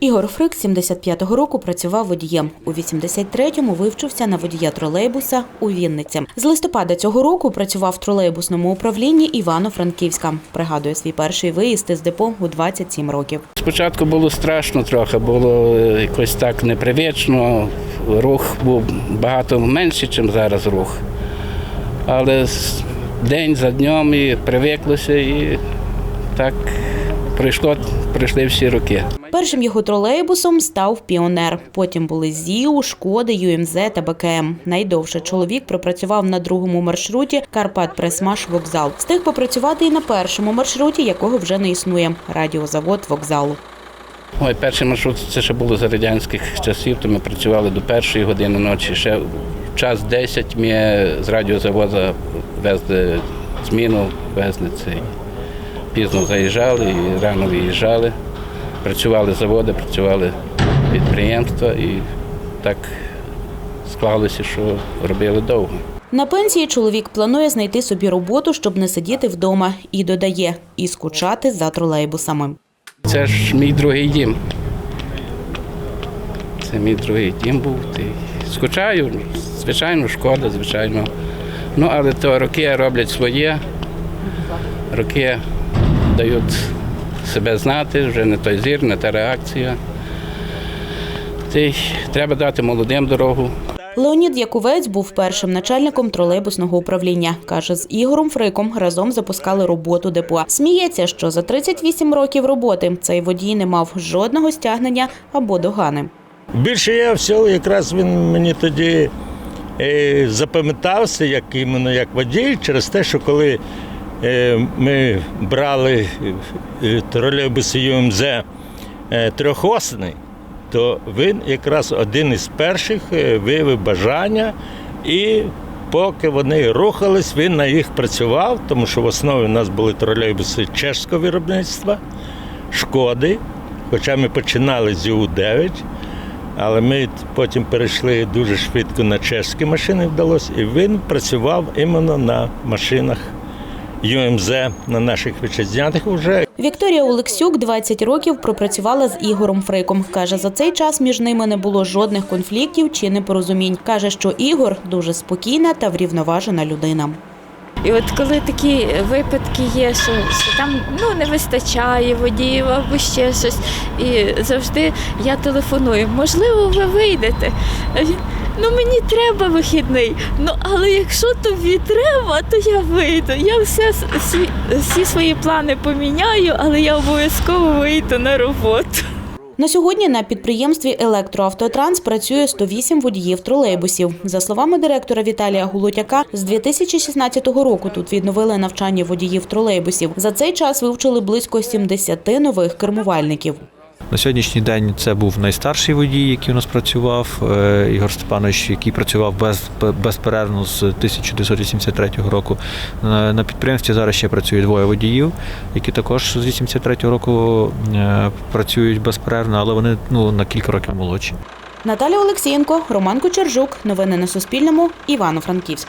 Ігор Фрик з 75-го року працював водієм. У 83-му вивчився на водія тролейбуса у Вінниці. З листопада цього року працював в тролейбусному управлінні Івано-Франківська. Пригадує свій перший виїзд із депо у 27 років. Спочатку було страшно трохи, було е, якось так непривично. Рух був багато менший, ніж зараз рух. Але день за днем і привиклося, і так пройшло, пройшли всі роки. Першим його тролейбусом став піонер. Потім були ЗІУ, Шкоди, ЮМЗ та БКМ. Найдовше чоловік пропрацював на другому маршруті Карпат Пресмаш вокзал. Встиг попрацювати і на першому маршруті, якого вже не існує радіозавод вокзалу. Ой, перший маршрут це ще було за радянських часів, то ми працювали до першої години ночі. Ще в час 10 ми з радіозаводу везли зміну, везли цей. Пізно заїжджали і рано виїжджали. Працювали заводи, працювали підприємства і так склалося, що робили довго. На пенсії чоловік планує знайти собі роботу, щоб не сидіти вдома, і додає і скучати за тролейбусами. Це ж мій другий дім. Це мій другий дім був. Скучаю, звичайно, шкода, звичайно. Ну, але то роки роблять своє, роки дають себе знати, вже не той зір, не та реакція. Й треба дати молодим дорогу. Леонід Яковець був першим начальником тролейбусного управління. Каже, з Ігорем Фриком разом запускали роботу депо. Сміється, що за 38 років роботи цей водій не мав жодного стягнення або догани. Більше я всього, якраз він мені тоді е, запам'ятався, як іменно як водій, через те, що коли ми брали е, тролейбуси ЮМЗ е, трьохосний, то він якраз один із перших е, виявив бажання і. Поки вони рухались, він на їх працював, тому що в основі у нас були тролейбуси чешського виробництва, шкоди. Хоча ми починали з ЮУ-9, але ми потім перейшли дуже швидко на чешські машини вдалося, і він працював іменно на машинах ЮМЗ, на наших вітчизнятих вже. Вікторія Олексюк 20 років пропрацювала з Ігорем Фриком. Каже, за цей час між ними не було жодних конфліктів чи непорозумінь. Каже, що Ігор дуже спокійна та врівноважена людина. І от коли такі випадки є, що, що там ну, не вистачає водіїв або ще щось, і завжди я телефоную, можливо, ви вийдете. Ну мені треба вихідний. Ну але якщо тобі треба, то я вийду. Я все всі, всі свої плани поміняю, але я обов'язково вийду на роботу. На сьогодні на підприємстві Електроавтотранс працює 108 водіїв тролейбусів. За словами директора Віталія Гулутяка, з 2016 року тут відновили навчання водіїв тролейбусів. За цей час вивчили близько 70 нових кермувальників. На сьогоднішній день це був найстарший водій, який у нас працював, е, Ігор Степанович, який працював без, безперервно з 1983 року. На, підприємстві зараз ще працює двоє водіїв, які також з 83 року е, працюють безперервно, але вони ну, на кілька років молодші. Наталя Олексієнко, Роман Кочержук. Новини на Суспільному. Івано-Франківськ.